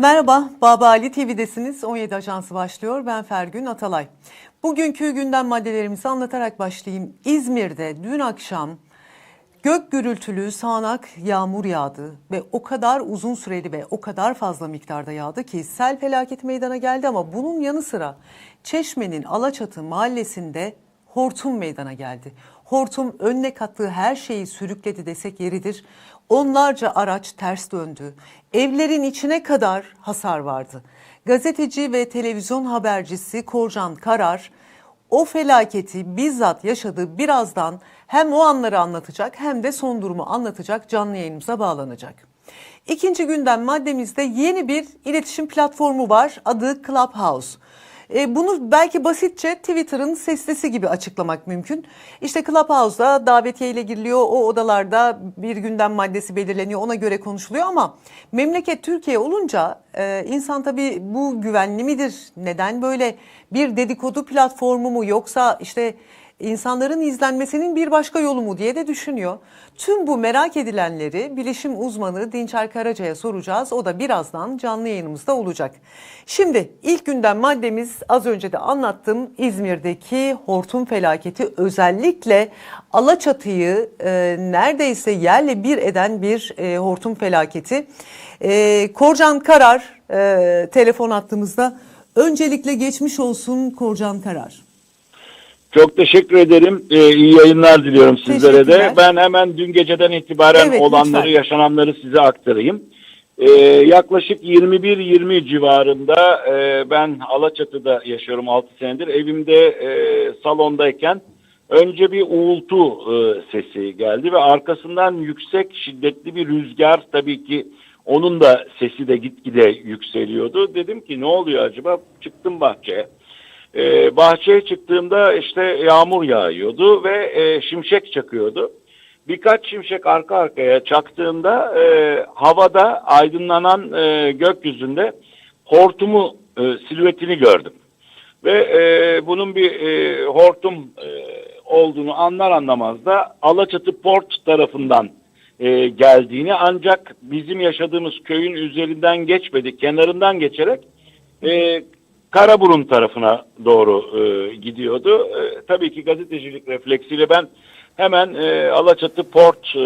Merhaba, Baba Ali TV'desiniz. 17 Ajansı başlıyor. Ben Fergün Atalay. Bugünkü gündem maddelerimizi anlatarak başlayayım. İzmir'de dün akşam gök gürültülü sağanak yağmur yağdı ve o kadar uzun süreli ve o kadar fazla miktarda yağdı ki sel felaketi meydana geldi ama bunun yanı sıra Çeşme'nin Alaçatı mahallesinde hortum meydana geldi. Hortum önüne kattığı her şeyi sürükledi desek yeridir. Onlarca araç ters döndü. Evlerin içine kadar hasar vardı. Gazeteci ve televizyon habercisi Korcan Karar o felaketi bizzat yaşadı. Birazdan hem o anları anlatacak hem de son durumu anlatacak canlı yayınımıza bağlanacak. İkinci gündem maddemizde yeni bir iletişim platformu var. Adı Clubhouse. E, bunu belki basitçe Twitter'ın seslisi gibi açıklamak mümkün. İşte Clubhouse'da davetiye ile giriliyor. O odalarda bir gündem maddesi belirleniyor. Ona göre konuşuluyor ama memleket Türkiye olunca e, insan tabii bu güvenli midir? Neden böyle bir dedikodu platformu mu yoksa işte insanların izlenmesinin bir başka yolu mu diye de düşünüyor. Tüm bu merak edilenleri bilişim uzmanı Dinçer Karaca'ya soracağız. O da birazdan canlı yayınımızda olacak. Şimdi ilk gündem maddemiz az önce de anlattım İzmir'deki hortum felaketi özellikle Alaçatı'yı e, neredeyse yerle bir eden bir e, hortum felaketi. E, Korcan Karar e, telefon attığımızda öncelikle geçmiş olsun Korcan Karar. Çok teşekkür ederim. Ee, iyi yayınlar diliyorum sizlere de. Ben hemen dün geceden itibaren Evet, olanları, lütfen. yaşananları size aktarayım. Ee, yaklaşık 21-20 civarında e, ben Alaçatı'da yaşıyorum 6 senedir. Evimde e, salondayken önce bir uğultu e, sesi geldi ve arkasından yüksek şiddetli bir rüzgar tabii ki onun da sesi de gitgide yükseliyordu. Dedim ki ne oluyor acaba? Çıktım bahçeye. Ee, bahçeye çıktığımda işte yağmur yağıyordu ve e, şimşek çakıyordu. Birkaç şimşek arka arkaya çaktığında e, havada aydınlanan e, gökyüzünde hortumu e, silüetini gördüm. Ve e, bunun bir e, hortum e, olduğunu anlar anlamaz da Alaçatı Port tarafından e, geldiğini ancak bizim yaşadığımız köyün üzerinden geçmedi, kenarından geçerek e, Karaburun tarafına doğru e, gidiyordu. E, tabii ki gazetecilik refleksiyle ben hemen e, Alaçatı Port e,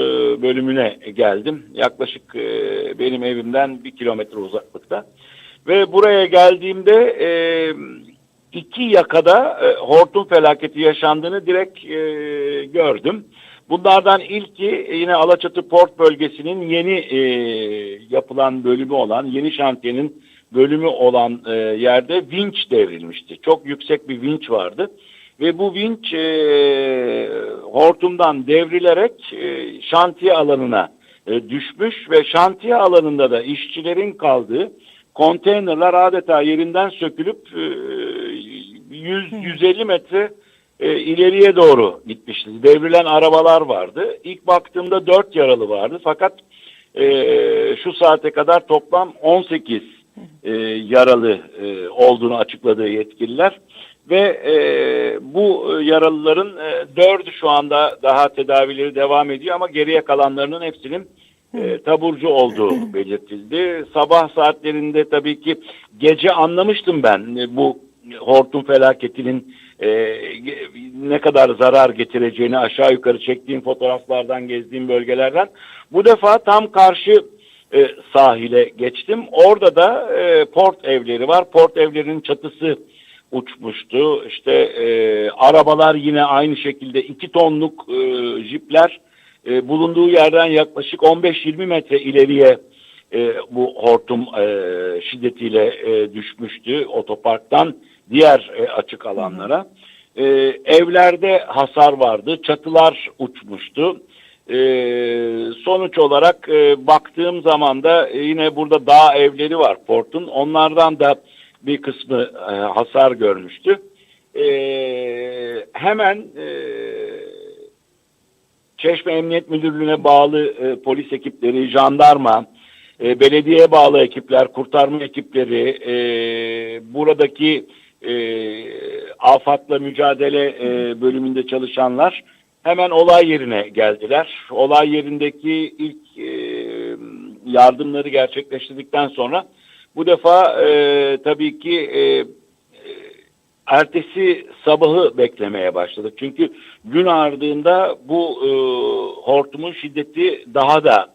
bölümüne geldim. Yaklaşık e, benim evimden bir kilometre uzaklıkta. Ve buraya geldiğimde e, iki yakada e, hortum felaketi yaşandığını direkt e, gördüm. Bunlardan ilki yine Alaçatı Port bölgesinin yeni e, yapılan bölümü olan, yeni şantiyenin bölümü olan e, yerde vinç devrilmişti. Çok yüksek bir vinç vardı. Ve bu vinç e, hortumdan devrilerek e, şantiye alanına e, düşmüş ve şantiye alanında da işçilerin kaldığı konteynerler adeta yerinden sökülüp e, 100-150 metre e, ileriye doğru gitmişti. Devrilen arabalar vardı. İlk baktığımda 4 yaralı vardı fakat e, şu saate kadar toplam 18 e, yaralı e, olduğunu açıkladığı yetkililer ve e, bu e, yaralıların e, dördü şu anda daha tedavileri devam ediyor ama geriye kalanlarının hepsinin e, taburcu olduğu belirtildi. Sabah saatlerinde tabii ki gece anlamıştım ben e, bu hortum felaketinin e, ne kadar zarar getireceğini aşağı yukarı çektiğim fotoğraflardan gezdiğim bölgelerden. Bu defa tam karşı e, sahile geçtim. Orada da e, port evleri var. Port evlerinin çatısı uçmuştu. İşte e, arabalar yine aynı şekilde iki tonluk e, jipler e, bulunduğu yerden yaklaşık 15-20 metre ileriye e, bu hortum e, şiddetiyle e, düşmüştü otoparktan diğer e, açık alanlara. E, evlerde hasar vardı. Çatılar uçmuştu. E, sonuç olarak e, baktığım zaman da e, yine burada dağ evleri var portun. Onlardan da bir kısmı e, hasar görmüştü. E, hemen e, Çeşme Emniyet Müdürlüğü'ne bağlı e, polis ekipleri, jandarma, e, belediyeye bağlı ekipler, kurtarma ekipleri, e, buradaki e, afatla mücadele e, bölümünde çalışanlar hemen olay yerine geldiler. Olay yerindeki ilk e, yardımları gerçekleştirdikten sonra bu defa e, tabii ki e, ertesi sabahı beklemeye başladık. Çünkü gün ardığında bu e, hortumun şiddeti daha da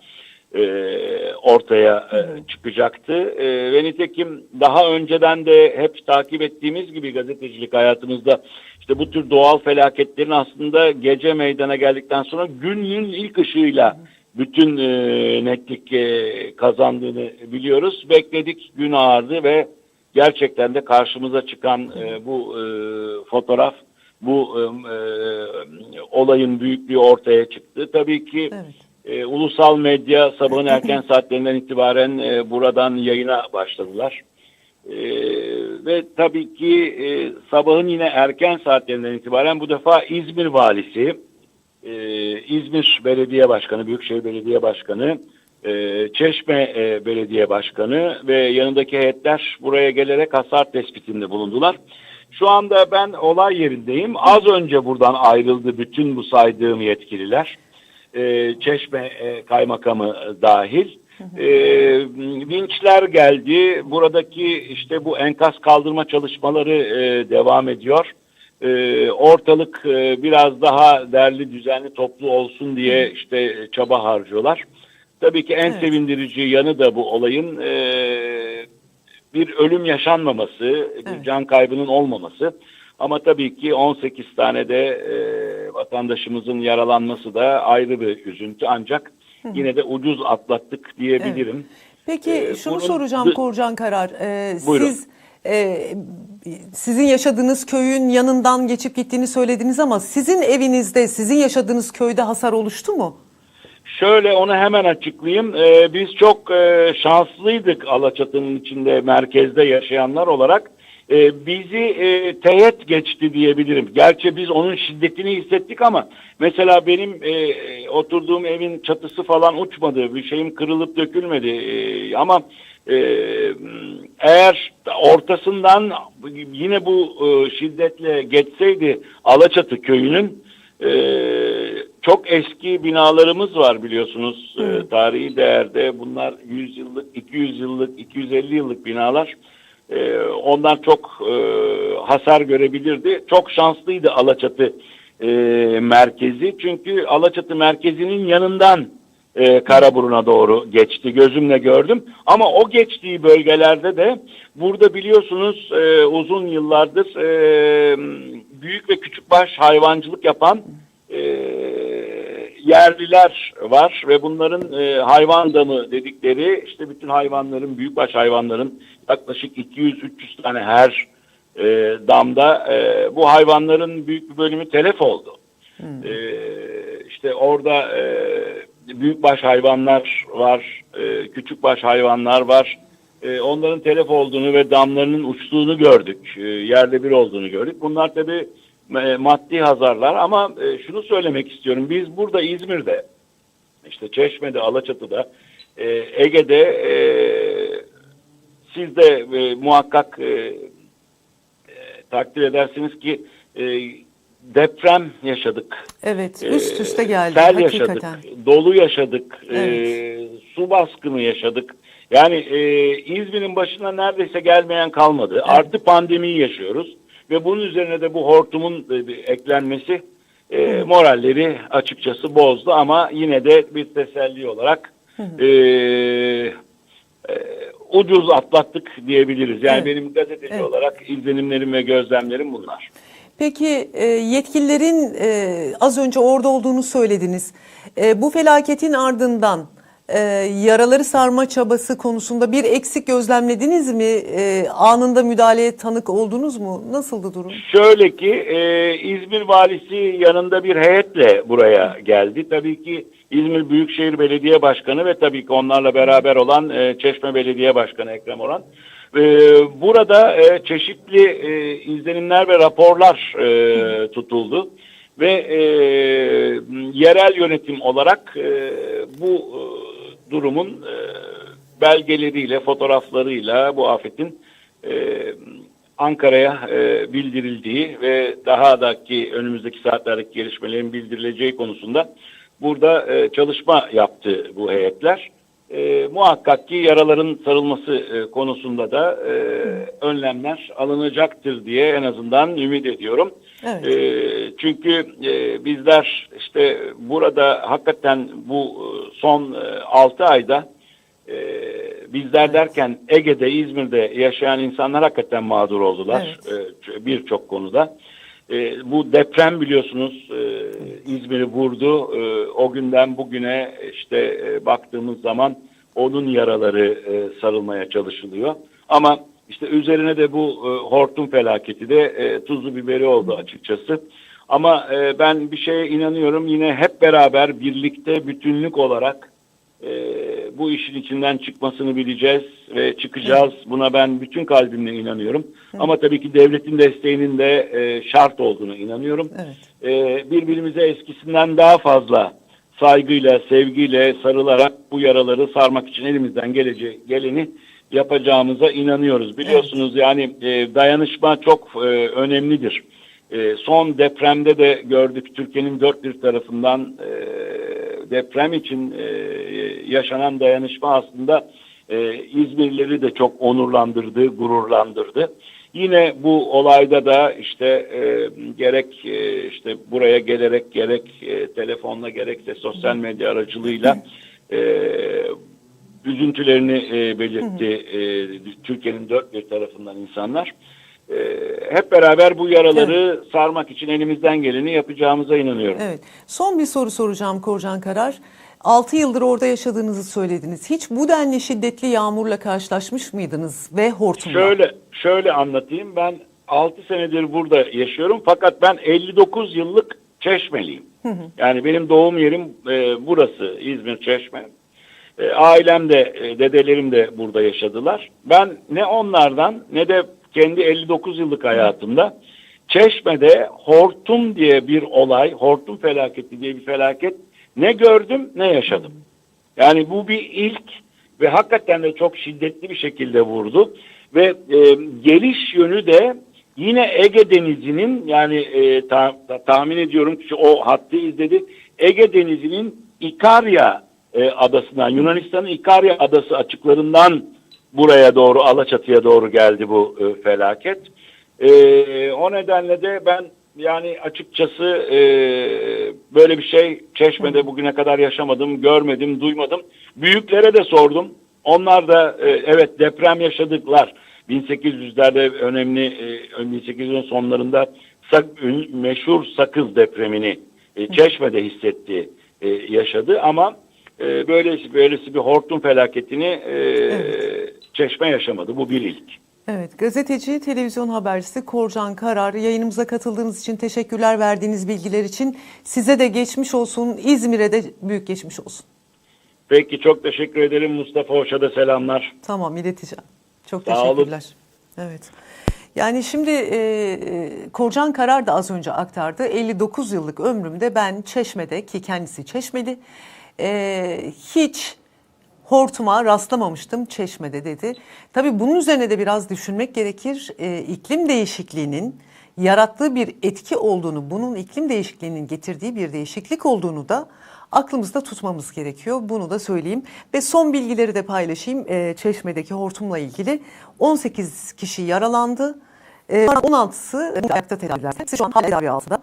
e, ortaya e, çıkacaktı. E, ve nitekim daha önceden de hep takip ettiğimiz gibi gazetecilik hayatımızda işte bu tür doğal felaketlerin aslında gece meydana geldikten sonra günün ilk ışığıyla bütün e, netlik e, kazandığını biliyoruz. Bekledik gün ağardı ve gerçekten de karşımıza çıkan e, bu e, fotoğraf bu e, e, olayın büyüklüğü ortaya çıktı. Tabii ki Evet. E, ulusal medya sabahın erken saatlerinden itibaren e, buradan yayına başladılar. E, ve tabii ki e, sabahın yine erken saatlerinden itibaren bu defa İzmir valisi, e, İzmir Belediye Başkanı, Büyükşehir Belediye Başkanı, e, Çeşme e, Belediye Başkanı ve yanındaki heyetler buraya gelerek hasar tespitinde bulundular. Şu anda ben olay yerindeyim. Az önce buradan ayrıldı bütün bu saydığım yetkililer. E, Çeşme e, Kaymakamı dahil. E, vinçler geldi. Buradaki işte bu enkaz kaldırma çalışmaları e, devam ediyor. E, ortalık e, biraz daha derli düzenli toplu olsun diye işte çaba harcıyorlar. Tabii ki en Evet. sevindirici yanı da bu olayın e, bir ölüm yaşanmaması, bir Evet. can kaybının olmaması. Ama tabii ki 18 tane de e, vatandaşımızın yaralanması da ayrı bir üzüntü. Ancak yine de ucuz atlattık diyebilirim. Peki Ee, şunu bunun soracağım Korcan Karar. Ee, Buyurun. siz e, sizin yaşadığınız köyün yanından geçip gittiğini söylediniz ama sizin evinizde, sizin yaşadığınız köyde hasar oluştu mu? Şöyle onu hemen açıklayayım. Ee, biz çok e, şanslıydık Alaçatı'nın içinde merkezde yaşayanlar olarak. Ee, bizi e, teğet geçti diyebilirim. Gerçi biz onun şiddetini hissettik ama mesela benim e, oturduğum evin çatısı falan uçmadı. Bir şeyim kırılıp dökülmedi. E, ama e, eğer ortasından yine bu e, şiddetle geçseydi Alaçatı köyünün e, çok eski binalarımız var biliyorsunuz e, tarihi değerde. Bunlar 100 yıllık, 200 yıllık, 250 yıllık binalar. E, ondan çok e, hasar görebilirdi. Çok şanslıydı Alaçatı e, merkezi. Çünkü Alaçatı merkezinin yanından e, Karaburun'a doğru geçti. Gözümle gördüm. Ama o geçtiği bölgelerde de burada biliyorsunuz e, uzun yıllardır e, büyük ve küçükbaş hayvancılık yapan yerliler var ve bunların e, hayvan damı dedikleri işte bütün hayvanların büyükbaş hayvanların yaklaşık 200-300 tane her e, damda e, bu hayvanların büyük bir bölümü telef oldu. E, işte orada e, büyükbaş hayvanlar var, e, küçükbaş hayvanlar var. E, onların telef olduğunu ve damlarının uçtuğunu gördük. E, yerle bir olduğunu gördük. Bunlar tabii maddi hazarlar ama e, şunu söylemek istiyorum. Biz burada İzmir'de, işte Çeşme'de, Alaçatı'da, e, Ege'de e, siz de e, muhakkak e, e, takdir edersiniz ki e, deprem yaşadık. Evet, üst üste geldi Sel hakikaten. yaşadık, dolu yaşadık, Evet. e, su baskını yaşadık. Yani e, İzmir'in başına neredeyse gelmeyen kalmadı. Artı pandemiyi yaşıyoruz. Ve bunun üzerine de bu hortumun e, eklenmesi e, moralleri açıkçası bozdu. Ama yine de bir teselli olarak e, e, ucuz atlattık diyebiliriz. Yani Evet. benim gazeteci Evet. olarak izlenimlerim ve gözlemlerim bunlar. Peki e, yetkililerin e, az önce orada olduğunu söylediniz. Bu felaketin ardından e, yaraları sarma çabası konusunda bir eksik gözlemlediniz mi? E, anında müdahaleye tanık oldunuz mu? Nasıldı durum? Şöyle ki e, İzmir valisi yanında bir heyetle buraya geldi. Tabii ki İzmir Büyükşehir Belediye Başkanı ve tabii ki onlarla beraber olan e, Çeşme Belediye Başkanı Ekrem Orhan. E, burada e, çeşitli e, izlenimler ve raporlar e, tutuldu. ve e, yerel yönetim olarak e, bu e, durumun e, belgeleriyle, fotoğraflarıyla bu afetin e, Ankara'ya e, bildirildiği ve daha daki önümüzdeki saatlerdeki gelişmelerin bildirileceği konusunda burada e, çalışma yaptı bu heyetler. E, muhakkak ki yaraların sarılması e, konusunda da e, önlemler alınacaktır diye en azından ümit ediyorum. Evet. E, çünkü e, bizler işte burada hakikaten bu e, son e, 6 ayda e, bizler derken Ege'de, İzmir'de yaşayan insanlar hakikaten mağdur oldular e, birçok konuda. E, bu deprem biliyorsunuz e, İzmir'i vurdu. E, o günden bugüne işte e, baktığımız zaman onun yaraları e, sarılmaya çalışılıyor. Ama işte üzerine de bu e, hortum felaketi de e, tuzlu biberi oldu açıkçası. Ama e, ben bir şeye inanıyorum yine hep beraber birlikte bütünlük olarak e, bu işin içinden çıkmasını bileceğiz ve çıkacağız. Buna ben bütün kalbimle inanıyorum. Ama tabii ki devletin desteğinin de e, şart olduğunu inanıyorum. Evet. E, birbirimize eskisinden daha fazla saygıyla, sevgiyle sarılarak bu yaraları sarmak için elimizden gelece geleni yapacağımıza inanıyoruz. Biliyorsunuz yani e, dayanışma çok e, önemlidir. E, son depremde de gördük Türkiye'nin dört bir tarafından e, deprem için e, yaşanan dayanışma aslında e, İzmirlileri de çok onurlandırdı, gururlandırdı. Yine bu olayda da işte e, gerek e, işte buraya gelerek gerek e, telefonla gerekse sosyal medya aracılığıyla e, üzüntülerini e, belirtti e, Türkiye'nin dört bir tarafından insanlar. E, hep beraber bu yaraları sarmak için elimizden geleni yapacağımıza inanıyorum. Evet. Son bir soru soracağım Korcan Karar. 6 yıldır orada yaşadığınızı söylediniz. Hiç bu denli şiddetli yağmurla karşılaşmış mıydınız ve hortumla? Şöyle şöyle anlatayım. Ben 6 senedir burada yaşıyorum fakat ben 59 yıllık Çeşmeliyim. Yani benim doğum yerim e, burası İzmir Çeşme. E, ailem de e, dedelerim de burada yaşadılar. Ben ne onlardan ne de kendi 59 yıllık hayatımda Çeşme'de hortum diye bir olay, hortum felaketi diye bir felaket ne gördüm ne yaşadım. Yani bu bir ilk ve hakikaten de çok şiddetli bir şekilde vurdu. Ve e, geliş yönü de yine Ege Denizi'nin yani e, ta- ta- tahmin ediyorum ki o hattı izledi. Ege Denizi'nin İkarya e, adasından Yunanistan'ın İkarya adası açıklarından buraya doğru Alaçatı'ya doğru geldi bu e, felaket. E, o nedenle de ben yani açıkçası e, böyle bir şey Çeşme'de bugüne kadar yaşamadım, görmedim, duymadım. Büyüklere de sordum. Onlar da e, evet deprem yaşadıklar. 1800'lerde önemli, e, 1800'ün sonlarında sak- meşhur Sakız depremini e, Çeşme'de hissetti, e, yaşadı ama e, böylesi, böylesi bir hortum felaketini e, Çeşme yaşamadı. Bu bir ilk. Evet, gazeteci, televizyon habercisi Korcan Karar yayınımıza katıldığınız için teşekkürler verdiğiniz bilgiler için. Size de geçmiş olsun, İzmir'e de büyük geçmiş olsun. Peki çok teşekkür ederim Mustafa Hoş'a da selamlar. Tamam, ileteceğim. Çok Sağ olun. teşekkürler. Evet. Yani şimdi e, e, Korcan Karar da az önce aktardı. 59 yıllık ömrümde ben Çeşme'de ki kendisi Çeşmeli e, hiç hortuma rastlamamıştım Çeşme'de dedi. Tabii bunun üzerine de biraz düşünmek gerekir. E, iklim değişikliğinin yarattığı bir etki olduğunu, bunun iklim değişikliğinin getirdiği bir değişiklik olduğunu da aklımızda tutmamız gerekiyor. Bunu da söyleyeyim. Ve son bilgileri de paylaşayım. E, Çeşme'deki hortumla ilgili 18 kişi yaralandı. E, 16'sı ayakta tedaviler. Şu an tedavi altında.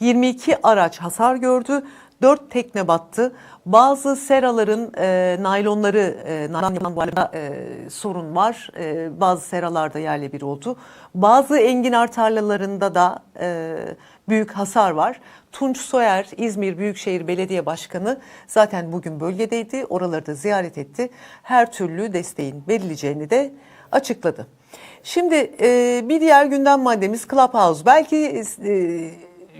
22 araç hasar gördü. 4 tekne battı. Bazı seraların e, naylonları, e, naylon yamanlarında e, sorun var. E, bazı seralarda yerle bir oldu. Bazı enginar tarlalarında da e, büyük hasar var. Tunç Soyer, İzmir Büyükşehir Belediye Başkanı zaten bugün bölgedeydi. Oraları da ziyaret etti. Her türlü desteğin verileceğini de açıkladı. Şimdi e, bir diğer gündem maddemiz Clubhouse. Belki e,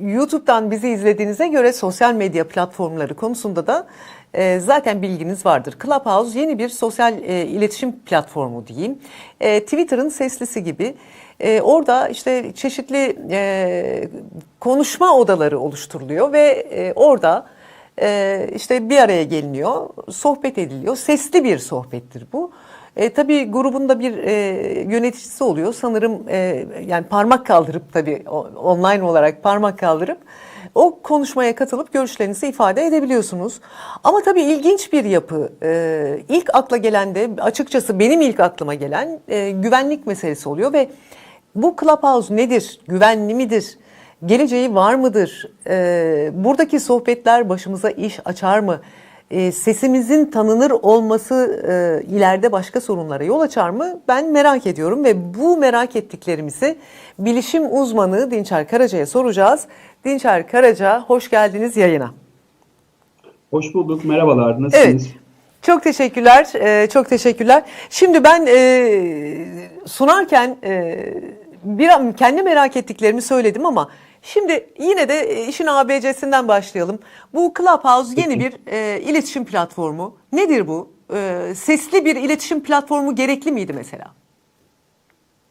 YouTube'dan bizi izlediğinize göre sosyal medya platformları konusunda da e, zaten bilginiz vardır. Clubhouse yeni bir sosyal e, iletişim platformu diyeyim. E, Twitter'ın seslisi gibi E, orada işte çeşitli e, konuşma odaları oluşturuluyor ve e, orada e, işte bir araya geliniyor, sohbet ediliyor. Sesli bir sohbettir bu. E, tabii grubunda bir e, yöneticisi oluyor. Sanırım e, yani parmak kaldırıp tabii online olarak parmak kaldırıp o konuşmaya katılıp görüşlerinizi ifade edebiliyorsunuz. Ama tabii ilginç bir yapı. E, ilk akla gelen de açıkçası benim ilk aklıma gelen e, güvenlik meselesi oluyor ve bu Clubhouse nedir? Güvenli midir? Geleceği var mıdır? E, buradaki sohbetler başımıza iş açar mı? E, sesimizin tanınır olması e, ileride başka sorunlara yol açar mı? Ben merak ediyorum ve bu merak ettiklerimizi bilişim uzmanı Dinçer Karaca'ya soracağız. Dinçer Karaca hoş geldiniz yayına. Hoş bulduk. Merhabalar. Nasılsınız? Evet. Çok teşekkürler. e, çok teşekkürler. Şimdi ben e, sunarken e, bir kendi merak ettiklerimi söyledim ama şimdi yine de e, işin ABC'sinden başlayalım. Bu Clubhouse yeni bir e, iletişim platformu. Nedir bu? E, sesli bir iletişim platformu gerekli miydi mesela?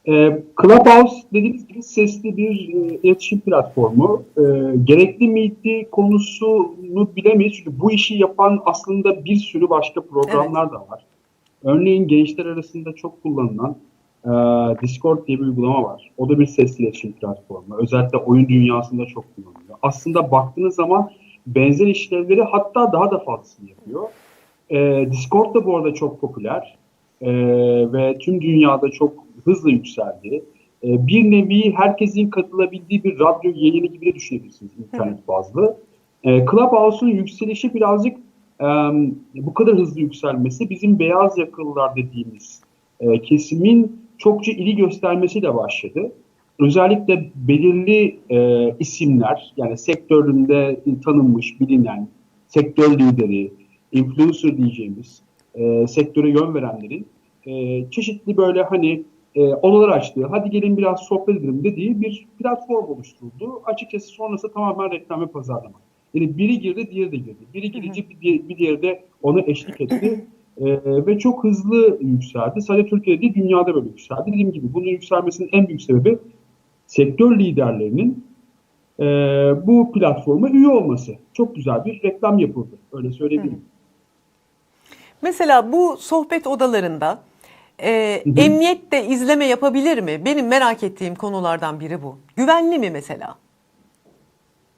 Ee, Clubhouse dediğimiz gibi sesli bir e, iletişim platformu. Ee, gerekli miydi konusunu bilemeyiz. Çünkü bu işi yapan aslında bir sürü başka programlar da var. Örneğin gençler arasında çok kullanılan e, Discord diye bir uygulama var. O da bir sesli iletişim platformu. Özellikle oyun dünyasında çok kullanılıyor. Aslında baktığınız zaman benzer işlevleri hatta daha da fazlasını yapıyor. Ee, Discord da bu arada çok popüler. Ee, ve tüm dünyada çok hızlı yükseldi. Ee, bir nevi herkesin katılabildiği bir radyo yayını gibi de düşünebilirsiniz internet bazlı. Ee, Clubhouse'un yükselişi birazcık e, bu kadar hızlı yükselmesi bizim beyaz yakalılar dediğimiz e, kesimin çokça ilgi göstermesiyle başladı. Özellikle belirli e, isimler yani sektöründe tanınmış, bilinen, sektör lideri, influencer diyeceğimiz e, sektöre yön verenlerin e, çeşitli böyle hani e, odalar açtığı, hadi gelin biraz sohbet edelim dediği bir platform oluşturuldu. Açıkçası sonrası tamamen reklam ve pazarlama. Yani biri girdi, diğeri de girdi. Biri girince bir diğeri de ona eşlik etti. E, ve çok hızlı yükseldi. Sadece Türkiye'de değil, dünyada böyle yükseldi. Dediğim gibi bunun yükselmesinin en büyük sebebi sektör liderlerinin e, bu platforma üye olması. Çok güzel bir reklam yapıldı. Öyle söyleyebilirim. Mesela bu sohbet odalarında e, hı. emniyet de izleme yapabilir mi? Benim merak ettiğim konulardan biri bu. Güvenli mi mesela?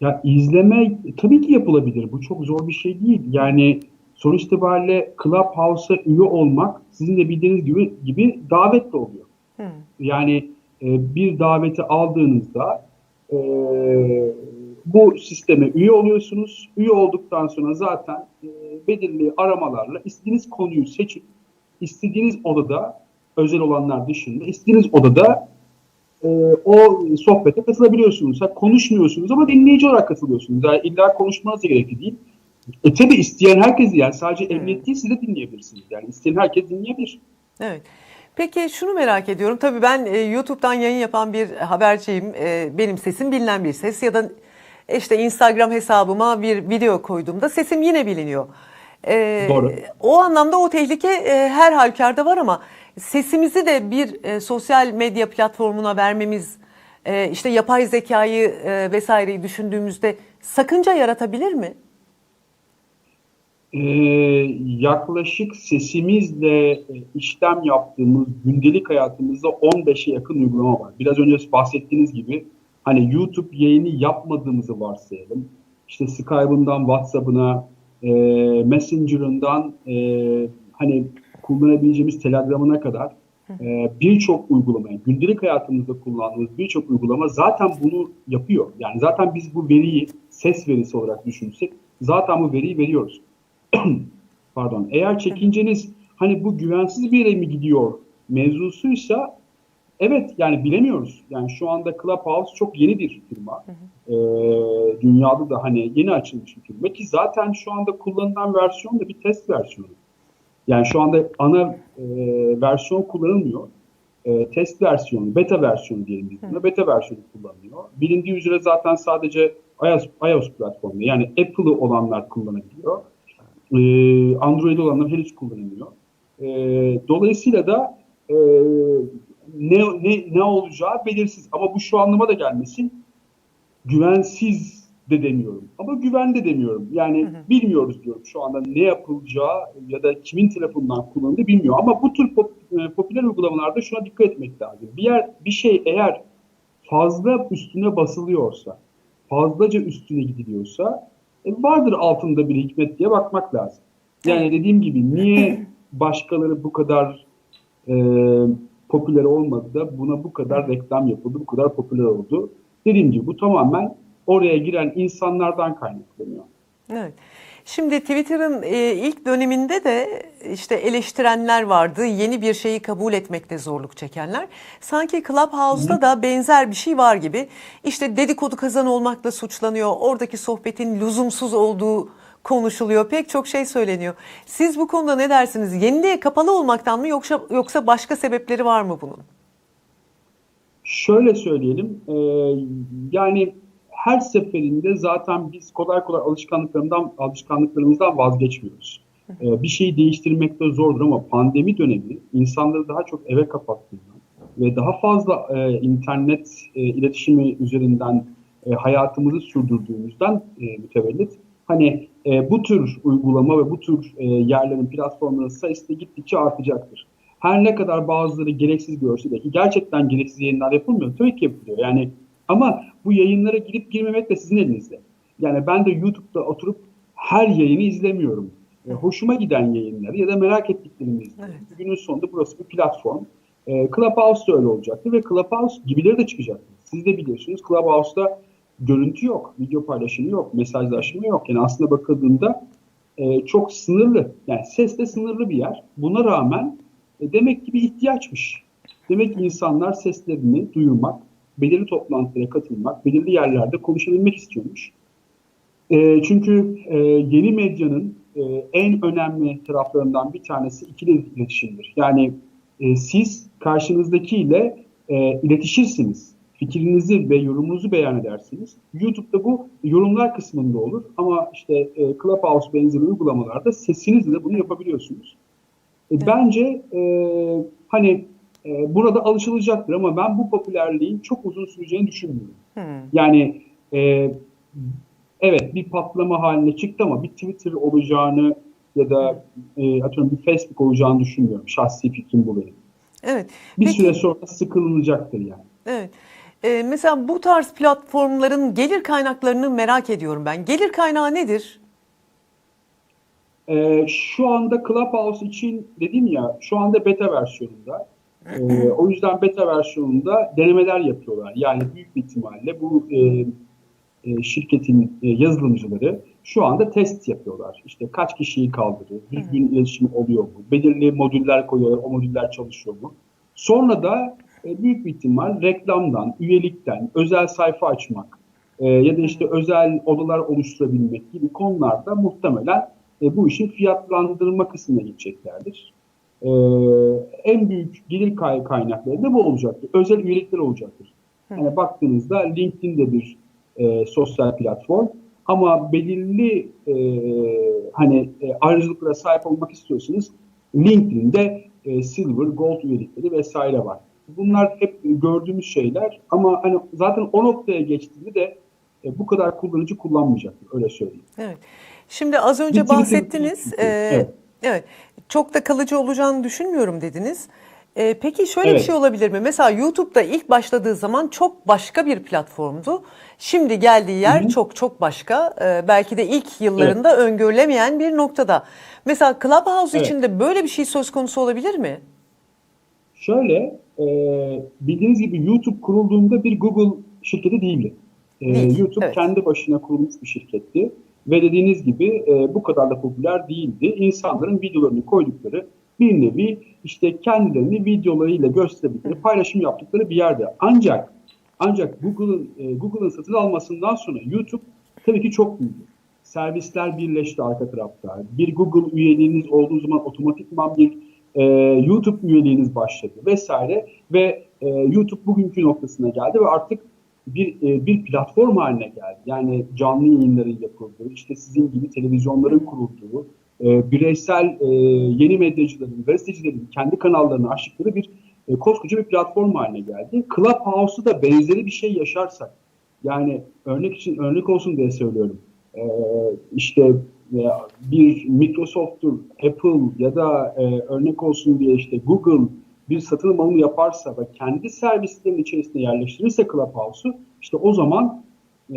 Ya izleme tabii ki yapılabilir. Bu çok zor bir şey değil. Yani sonuç itibariyle Clubhouse'a üye olmak sizin de bildiğiniz gibi, gibi davetle oluyor. Hı. Yani e, bir daveti aldığınızda e, bu sisteme üye oluyorsunuz. Üye olduktan sonra zaten e, belirli aramalarla istediğiniz konuyu seçip istediğiniz odada özel olanlar dışında istediğiniz odada e, o sohbete katılabiliyorsunuz. Ha, konuşmuyorsunuz ama dinleyici olarak katılıyorsunuz. Yani illa konuşmanız da gerekli değil. E tabi isteyen herkes yani sadece emniyet değil siz de dinleyebilirsiniz. Yani isteyen herkes dinleyebilir. Evet. Peki şunu merak ediyorum. Tabii ben e, YouTube'dan yayın yapan bir haberciyim. E, benim sesim bilinen bir ses ya da işte Instagram hesabıma bir video koyduğumda sesim yine biliniyor. E, Doğru. O anlamda o tehlike e, her halükarda var ama sesimizi de bir e, sosyal medya platformuna vermemiz, e, işte yapay zekayı e, vesaireyi düşündüğümüzde sakınca yaratabilir mi? Ee, yaklaşık sesimizle e, işlem yaptığımız gündelik hayatımızda 15'e yakın uygulama var. Biraz önce bahsettiğiniz gibi hani YouTube yayını yapmadığımızı varsayalım. İşte Skype'ından WhatsApp'ına, e, Messenger'ından e, hani kullanabileceğimiz Telegram'ına kadar e, birçok uygulama, yani gündelik hayatımızda kullandığımız birçok uygulama zaten bunu yapıyor. Yani zaten biz bu veriyi ses verisi olarak düşünsek zaten bu veriyi veriyoruz. Pardon. Eğer çekinceniz hani bu güvensiz bir yere mi gidiyor mevzusuysa evet yani bilemiyoruz. Yani şu anda Clubhouse çok yeni bir firma. Ee, dünyada da hani yeni açılmış bir firma ki zaten şu anda kullanılan versiyon da bir test versiyonu. Yani şu anda ana e, versiyon kullanılmıyor. E, test versiyonu, beta versiyonu diyelim biz buna. Beta versiyonu kullanılıyor. Bilindiği üzere zaten sadece iOS, iOS platformunda yani Apple'ı olanlar kullanabiliyor. E, Android olanlar henüz kullanılmıyor. E, dolayısıyla da e, ne, ne, ne olacağı belirsiz. Ama bu şu anlama da gelmesin. Güvensiz de demiyorum. Ama güven de demiyorum. Yani bilmiyoruz diyorum şu anda ne yapılacağı ya da kimin telefonundan kullanıldığı bilmiyor. Ama bu tür pop- e, popüler uygulamalarda şuna dikkat etmek lazım. Bir yer bir şey eğer fazla üstüne basılıyorsa, fazlaca üstüne gidiliyorsa vardır altında bir hikmet diye bakmak lazım. Yani dediğim gibi niye başkaları bu kadar e, popüler olmadı da buna bu kadar reklam yapıldı, bu kadar popüler oldu. Dediğim gibi bu tamamen oraya giren insanlardan kaynaklanıyor. Evet. Şimdi Twitter'ın e, ilk döneminde de işte eleştirenler vardı. Yeni bir şeyi kabul etmekte zorluk çekenler. Sanki Clubhouse'da da benzer bir şey var gibi. İşte dedikodu kazan olmakla suçlanıyor. Oradaki sohbetin lüzumsuz olduğu konuşuluyor. Pek çok şey söyleniyor. Siz bu konuda ne dersiniz? Yeniliğe kapalı olmaktan mı yoksa yoksa başka sebepleri var mı bunun? Şöyle söyleyelim, e, yani her seferinde zaten biz kolay kolay alışkanlıklarımızdan alışkanlıklarımızdan vazgeçmiyoruz. E, bir şeyi değiştirmekte zordur ama pandemi dönemi insanları daha çok eve kapattığından ve daha fazla e, internet e, iletişimi üzerinden e, hayatımızı sürdürdüğümüzden e, mütevellit hani e, bu tür uygulama ve bu tür e, yerlerin platformların sayısı da gittikçe artacaktır. Her ne kadar bazıları gereksiz görse de ki gerçekten gereksiz yayınlar yapılmıyor. Tabii ki yapılıyor. Yani ama bu yayınlara girip girmemek de sizin elinizde. Yani ben de YouTube'da oturup her yayını izlemiyorum. E, hoşuma giden yayınları ya da merak ettiklerimi izliyorum. Evet. Günün sonunda burası bir platform. E, Clubhouse da öyle olacaktı ve Clubhouse gibileri de çıkacaktı. Siz de biliyorsunuz Clubhouse'da görüntü yok, video paylaşımı yok, mesajlaşma yok. Yani aslında bakıldığında e, çok sınırlı. Yani ses de sınırlı bir yer. Buna rağmen e, demek ki bir ihtiyaçmış. Demek ki insanlar seslerini duyurmak, belirli toplantılara katılmak, belirli yerlerde konuşabilmek istiyormuş. E, çünkü e, yeni medyanın e, en önemli taraflarından bir tanesi ikili iletişimdir. Yani e, siz karşınızdakiyle e, iletişirsiniz. Fikrinizi ve yorumunuzu beyan edersiniz. YouTube'da bu yorumlar kısmında olur ama işte e, Clubhouse benzeri uygulamalarda sesinizle bunu yapabiliyorsunuz. E, Bence e, hani e, burada alışılacaktır ama ben bu popülerliğin çok uzun süreceğini düşünmüyorum. Hmm. Yani e, evet bir patlama haline çıktı ama bir Twitter olacağını ya da e, atıyorum bir Facebook olacağını düşünmüyorum. Şahsi fikrim bu benim. Evet. Bir Peki- süre sonra sıkılınacaktır yani. Evet. Ee, mesela bu tarz platformların gelir kaynaklarını merak ediyorum ben. Gelir kaynağı nedir? E, şu anda Clubhouse için dedim ya şu anda beta versiyonunda. E, o yüzden beta versiyonunda denemeler yapıyorlar. Yani büyük bir ihtimalle bu e, e, şirketin e, yazılımcıları şu anda test yapıyorlar. İşte kaç kişiyi kaldırır, düzgün iletişim oluyor mu, belirli modüller koyuyorlar, o modüller çalışıyor mu? Sonra da e, büyük bir ihtimal reklamdan, üyelikten, özel sayfa açmak e, ya da işte özel odalar oluşturabilmek gibi konularda muhtemelen e, bu işin fiyatlandırılma kısmına gideceklerdir. E, en büyük gelir kay- kaynakları da bu olacaktır. Özel üyelikler olacaktır. Yani baktığınızda LinkedIn de bir e, sosyal platform ama belirli e, hani e, ayrıcalıklara sahip olmak istiyorsanız LinkedIn'de e, Silver, Gold üyelikleri vesaire var. Bunlar hep gördüğümüz şeyler ama hani zaten o noktaya geçtiğinde de e, bu kadar kullanıcı kullanmayacaktır öyle söyleyeyim. Evet. Şimdi az önce bahsettiniz. Ee, evet. Evet. Çok da kalıcı olacağını düşünmüyorum dediniz. Ee, peki şöyle bir Evet. şey olabilir mi? Mesela YouTube'da ilk başladığı zaman çok başka bir platformdu. Şimdi geldiği yer çok çok başka. Ee, belki de ilk yıllarında öngörülemeyen bir noktada. Mesela Clubhouse Evet. için de böyle bir şey söz konusu olabilir mi? Şöyle, e, bildiğiniz gibi YouTube kurulduğunda bir Google şirketi değildi. E, Değil, YouTube evet. kendi başına kurulmuş bir şirketti. Ve dediğiniz gibi e, bu kadar da popüler değildi. İnsanların videolarını koydukları bir nevi işte kendilerini videolarıyla gösterdikleri, paylaşım yaptıkları bir yerde. Ancak ancak Google'ın e, Google'ın satın almasından sonra YouTube tabii ki çok büyüdü. Servisler birleşti arka tarafta. Bir Google üyeliğiniz olduğu zaman otomatikman bir e, YouTube üyeliğiniz başladı vesaire ve e, YouTube bugünkü noktasına geldi ve artık bir e, bir platform haline geldi. Yani canlı yayınların yapıldığı, işte sizin gibi televizyonların kurulduğu, e, bireysel e, yeni medyacıların, gazetecilerin kendi kanallarını açtıkları bir e, koskoca bir platform haline geldi. Clubhouse'u da benzeri bir şey yaşarsak, yani örnek için örnek olsun diye söylüyorum. İşte bir Microsoft'tur, Apple ya da örnek olsun diye işte Google bir satın alımı yaparsa ve kendi servislerinin içerisine yerleştirirse Clubhouse'u işte o zaman e,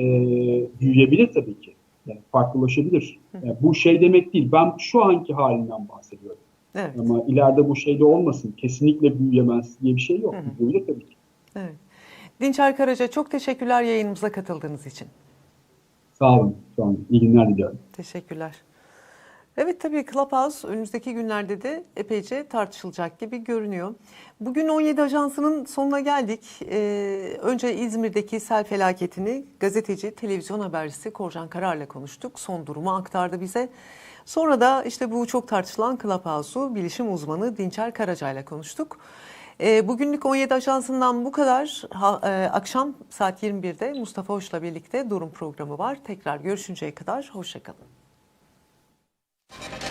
büyüyebilir tabii ki. Yani farklılaşabilir. Yani bu şey demek değil. Ben şu anki halinden bahsediyorum. Evet. Ama ileride bu şeyde olmasın. Kesinlikle büyüyemez diye bir şey yok. Büyüyebilir tabii ki. Evet. Dinçer Karaca çok teşekkürler yayınımıza katıldığınız için. Sağ olun. Sağ olun. İyi günler diliyorum. Teşekkürler. Evet tabii Clubhouse önümüzdeki günlerde de epeyce tartışılacak gibi görünüyor. Bugün 17 Ajansı'nın sonuna geldik. Ee, önce İzmir'deki sel felaketini gazeteci, televizyon habercisi Korcan Karar'la konuştuk. Son durumu aktardı bize. Sonra da işte bu çok tartışılan Clubhouse'u bilişim uzmanı Dinçer Karaca'yla konuştuk. Ee, bugünlük 17 Ajansı'ndan bu kadar. Ha- e, akşam saat 21'de Mustafa Hoş'la birlikte Durum programı var. Tekrar görüşünceye kadar hoşçakalın. you